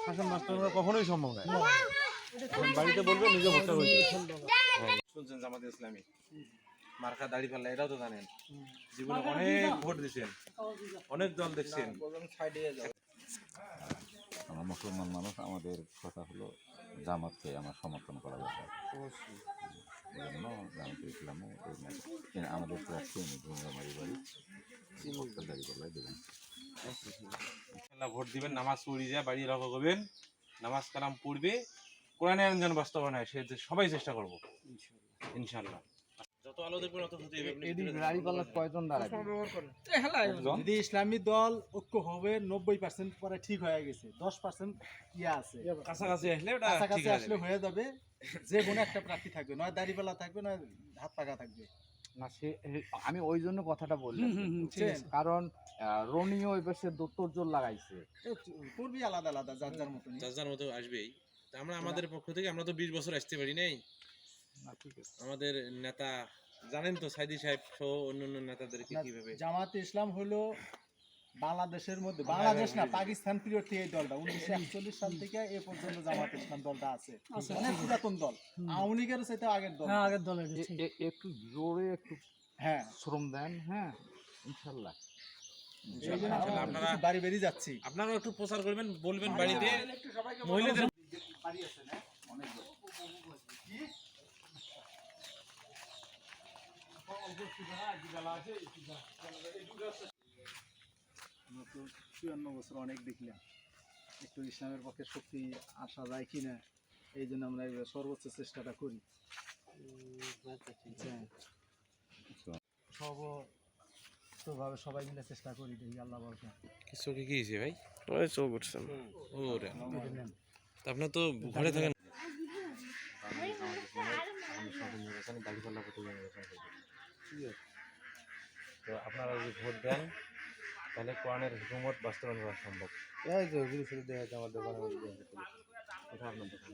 শাসন বাস্তবায়ন করা কখনোই সম্ভব নয়। যখন বাড়িতে বলবে নিজে ভোটটা হয়ে যাবে শুনছেন জামাত ইসলামী। মার্কা দাড়ি পাল্লা এটাও তো জানেন। জীবনে অনেক ভোট দিচ্ছেন অনেক দল দেখছেন। আমরা মুসলমান মানুষ আমাদের কথা হলো জামাতকে আমার সমর্থন করা দরকার। এই জন্য জামাতে ইসলামে এই ম্যাচ- কিন্তু আমাদের ঘুমরামারি বাড়ি। ভোট দিবেন নামাজ পড়ি যায় বাড়ি রক্ষা করবেন নামাজ কালাম পড়বে কোরআনে বাস্তবায়ন হয় সে সবাই চেষ্টা করব। ইনশাল্লাহ যত আলো দেখবেন অত ক্ষতি হবে যদি ইসলামী দল ঐক্য হবে নব্বই পার্সেন্ট পরে ঠিক হয়ে গেছে দশ পার্সেন্ট ইয়ে আছে। কাছাকাছি আসলে ওটা ঠিক কাছাকাছি আছে আসলে হয়ে যাবে যে কোনো একটা প্রার্থী থাকবে নয় দাড়িপাল্লা থাকবে নয় হাত পাকা থাকবে। না সে আমি ওই জন্য কথাটা বললাম বুঝছেন? কারণ রনিও এবার সে দত্তর জোর লাগাইছে। করবি আলাদা আলাদা যার যার মতো যার যার মতো আসবেই। তা আমরা আমাদের পক্ষ থেকে আমরা তো বিশ বছর আসতে পারি নাই। আমাদের নেতা জানেন তো সাইদি সাহেব সহ অন্য অন্য নেতাদেরকে কীভাবে জামাত ইসলাম হলো বাংলাদেশের মধ্যে বাংলাদেশ না পাকিস্তান পিরিয়ড থেকে এই দলটা? উনিশশো একচল্লিশ সাল থেকে এ পর্যন্ত জামাত ইসলাম দলটা আছে। অনেক পুরাতন দল। আওয়ামী লীগের আগের দল। এ- এ- একটু জোরে একটু হ্যাঁ। শ্রম দেন হ্যাঁ ইনশাল্লাহ। আপনারা বাড়ি বেরিয়ে যাচ্ছি। আপনারাও একটু প্রচার করবেন বলবেন বাড়িতে। মহিলাদের তো চুয়ান্ন বছর অনেক দেখলাম। একটু ইসলামের পক্ষে শক্তি আসা যায় কি না এই জন্য আমরা সর্বোচ্চ চেষ্টাটা করি। বুঝছেন? সর্বতভাবে সবাই মিলে চেষ্টা করি দেখি আল্লাহ বলতে কিছু কি হয়েছে ভাই? ওই চোখ উঠছেন ও রে আপনার তো ঘরে থাকেন? তো আপনারা যদি ভোট দেন তাহলে কোরআনের হুকুমত বাস্তবায়ন করা সম্ভব। এই যে আমার দোকানে কোথায় আপনার দোকান।